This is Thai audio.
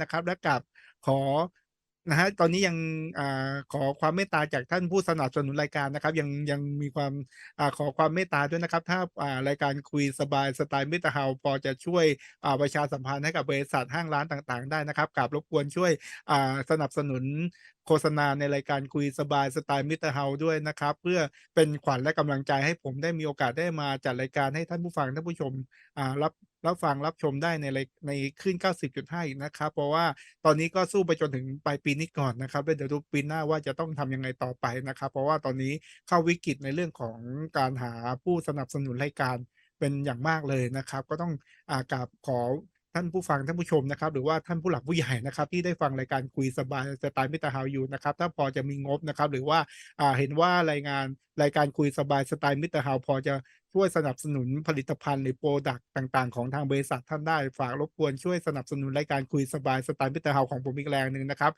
นะครับ และกับขอ นะครับตอนนี้ยังอขอความเมตตาจากท่านผู้สนับสนุนรายการนะครับ ยังยังมีความอขอความเมตตาด้วยนะครับ ถ้าารายการคุยสบายสไตล์มิตรเฮาพอจะช่วยประชาสัมพันธ์ให้กับบริษัทห้างร้านต่าง ๆ ได้นะครับกราบรบกวนช่วยสนับสนุนโฆษณาในรายการคุยสบายสไตล์มิตรเฮาด้วยนะครับ เพื่อเป็นขวัญและกำลังใจให้ผมได้มีโอกาสได้มาจัดรายการให้ท่านผู้ฟังท่านผู้ชมรับรับฟังรับชมได้ในในคลื่น90.5 อีกนะครับ เพราะว่าตอนนี้ก็สู้ไปจนถึงปลายปีนี้ก่อนนะครับแล้วเดี๋ยวดูปีหน้าว่าจะต้องทำยังไงต่อไปนะครับ เพราะว่าตอนนี้เข้าวิกฤตในเรื่องของการหาผู้สนับสนุนรายการเป็นอย่างมากเลยนะครับ ก็ต้องอากราบขอท่านผู้ฟังท่านผู้ชมนะครับ หรือว่าท่านผู้หลักผู้ใหญ่นะครับ ที่ได้ฟังรายการคุยสบายสไตล์มิตรเฮาส์อยู่นะครับ ถ้าพอจะมีงบนะครับ หรือว่าอ่าเห็นว่ารายงานรายการคุยสบายสไตล์มิตรเฮาส์พอจะช่วยสนับสนุนผลิตภัณฑ์หรือพรดักต์ต่าง ๆ ของทางบริษัทท่านได้ฝากรบกวนช่วยสนับสนุนรายการคุยสบายสไตล์มิตรเฮาส์ของผมอีกแรงหนึ่งนะครับ